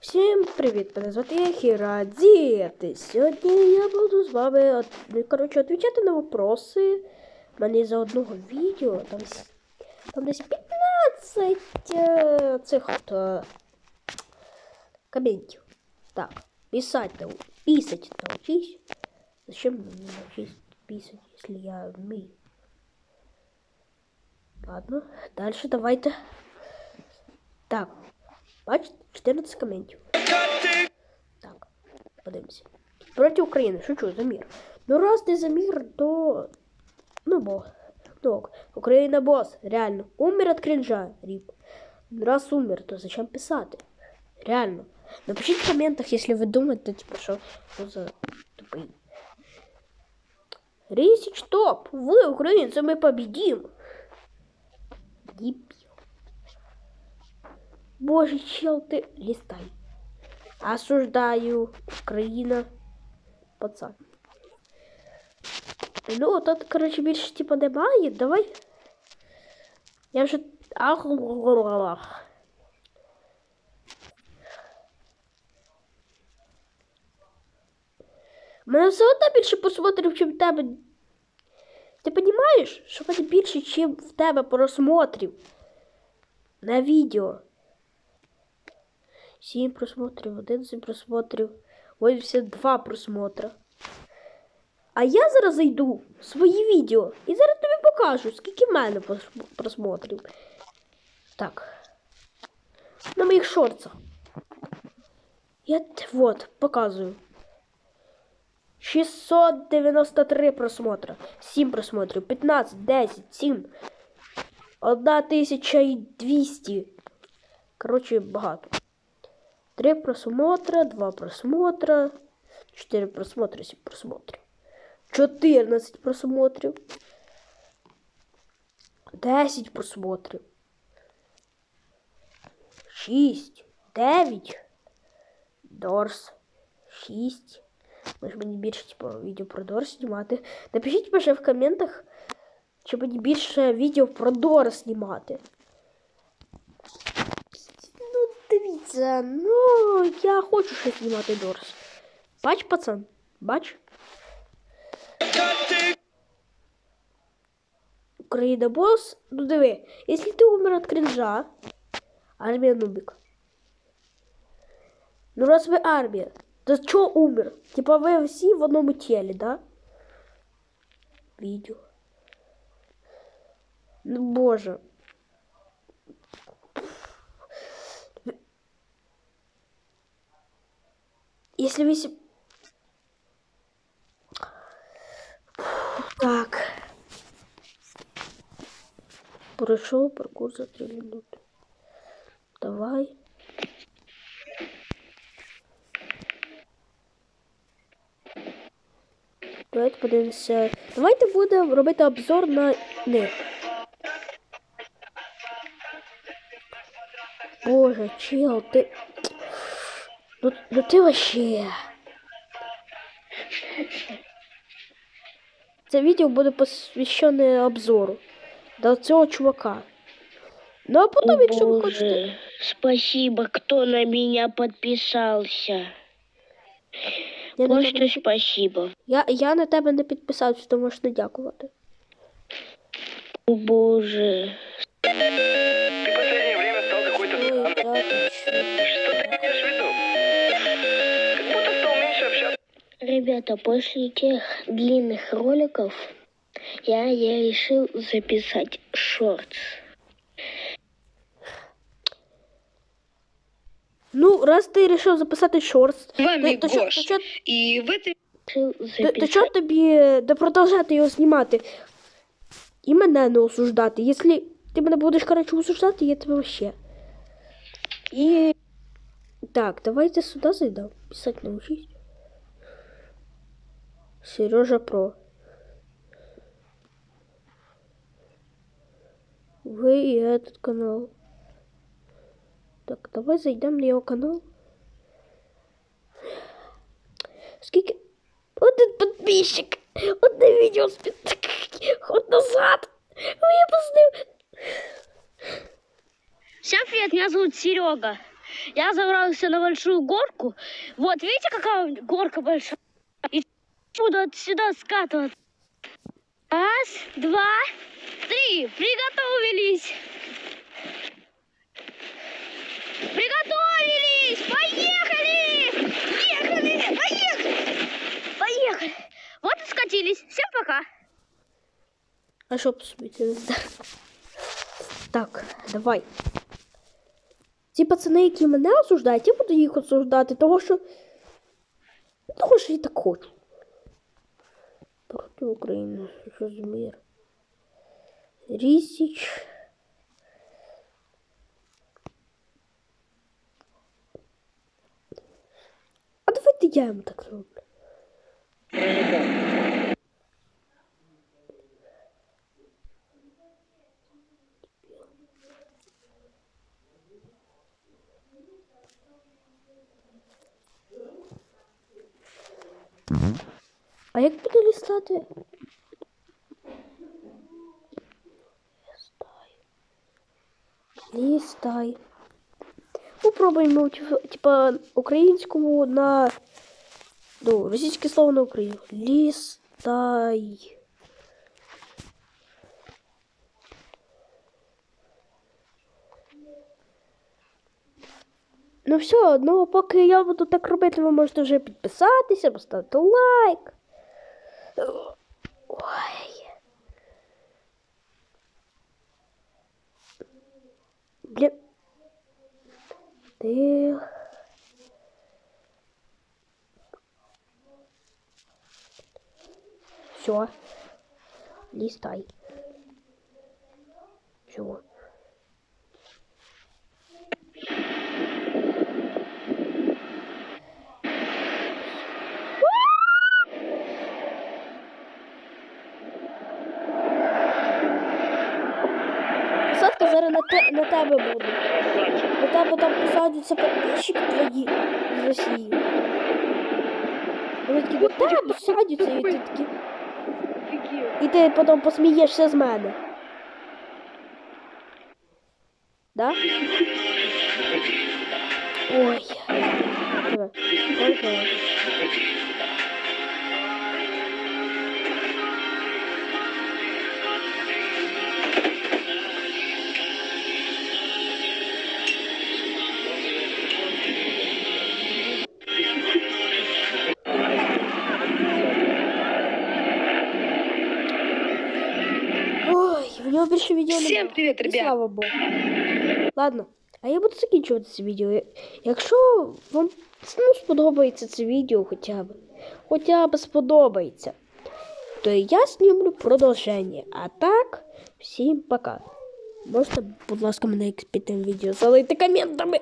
Всім привіт! Мене звати Хіра Діти. Сьогодні я буду з вами от, ну, коротше, відповідати на вопроси. У мене за одного відео там, там десь 15 е, цих от, е, коментів. Так, писать нау писать научись. Зачем мне научись писать, если я умею? Ладно, дальше давайте. Так, бачите, 14 коментів. Так, подивимося. Проти України, шучу, за мир. Ну раз не за мир, то... Ну, бо. Ну, ок. Україна босс, реально. Умер от кринжа, Ріп. Раз умер, то зачем писати? Реально. Напишіть в комментах, если ви думаєте, типу, що, що за тупий. Рисич топ! Ви, українці, ми победим! Дебіл. Боже, чел, ты листай. Осуждаю. Украина. Пацан. Ну, тут, короче, більше типа немає. Давай. Я вже. Ах, ах. Мене все одно більше просмотрів, чим в тебе. Ти розумієш, що мене більше, чим в тебе просмотрів на відео? 7 просмотрів, 11 просмотрів, 82 просмотра. А я зараз зайду в свої відео і зараз тобі покажу, скільки в мене просмотрів. Так. На моїх шорцах. Я вот, показую. 693 просмотра. 7 просмотрів, 15, 10, 7. 1200. Коротше, багато. 3 просмотра, 2 просмотра, 4 просмотра, 7 просмотрів. 14 просмотрів. 10 просмотрів. 6, 9. Дорс. 6. Може мені більше типу, відео про Дорс знімати. Напишіть пише в коментах, чи мені більше відео про Дорс знімати. дивіться, ну, я хочу щось знімати Дорс. Бач, пацан? Бач? Україна босс. Ну диви, якщо ти умер від кринжа, армія нубик. Ну раз ви армія, то чого умер? Типа ви всі в одному тілі, да? Відео. Ну боже. Если вы... Так. Прошел паркур за три минуты. Давай. Давайте подивимося. Давайте будемо робити обзор на них. Боже, чел, ти. Ну, ну ти вообще. Це відео буде посвящене обзору до цього чувака. Ну а потім, якщо ви хочете. Спасибо, кто на меня подписался. Я Просто тебе, спасибо. я, я на тебе не підписався, то можеш не дякувати. О, Боже. Ребята, после тех длинных роликов я, я решил записать шортс. Ну, раз ти вирішив записати шорт, С вами то, то, чо- Гош. то, чо- И в этой Решил то, записать. то чого тобі не продовжати його знімати? І мене не осуждати. Якщо ти мене будеш, коротше, осуждати, я тебе вообще. І... Так, давайте сюди зайдем. Писать научись. Сережа Про. Вы и этот канал. Так, давай зайдем на його канал. Скільки? Один підписчик. Одне відео з під... Ход назад. Випустив. Всем привет, меня зовут Серега. Я забрался на большую горку. Вот, видите, какая горка большая? Буду отсюда скатываться. Раз, два, три. Приготовились. Приготовились! Поехали! Поехали! Поехали! Поехали! Вот и скатились. Всем пока! А що посмотрите? Так, давай. Ці пацани, які мене осуждають, я буду їх осуждати, того що. Того що я так хочу. Проти України. Що з мир? Рісіч. А давайте я йому так зроблю. А як буде лістати? Лістай. Лістай. Попробуємо типа- типа українському на ну, російське слово на Україну. Лістай. Ну все, ну поки я буду так робити, ви можете вже підписатися, поставити лайк. Ой. Блін. Ты... Все. Листай. Все. Посадка зараз на, те, на тебе буде. На тебе там посадяться підписчики твої з Росії. Вони такі до тебе садяться, і ти такі. І ти потім посмієшся з мене. Да? Ой. Більше відео привет, І ребят. Слава Богу. Ладно, а я буду закінчувати це відео. Якщо вам ну, сподобається це відео хоча б, хоча б сподобається, то я знімлю продовження. А так, всім пока. Можете, будь ласка, мене під тим відео залити коментами.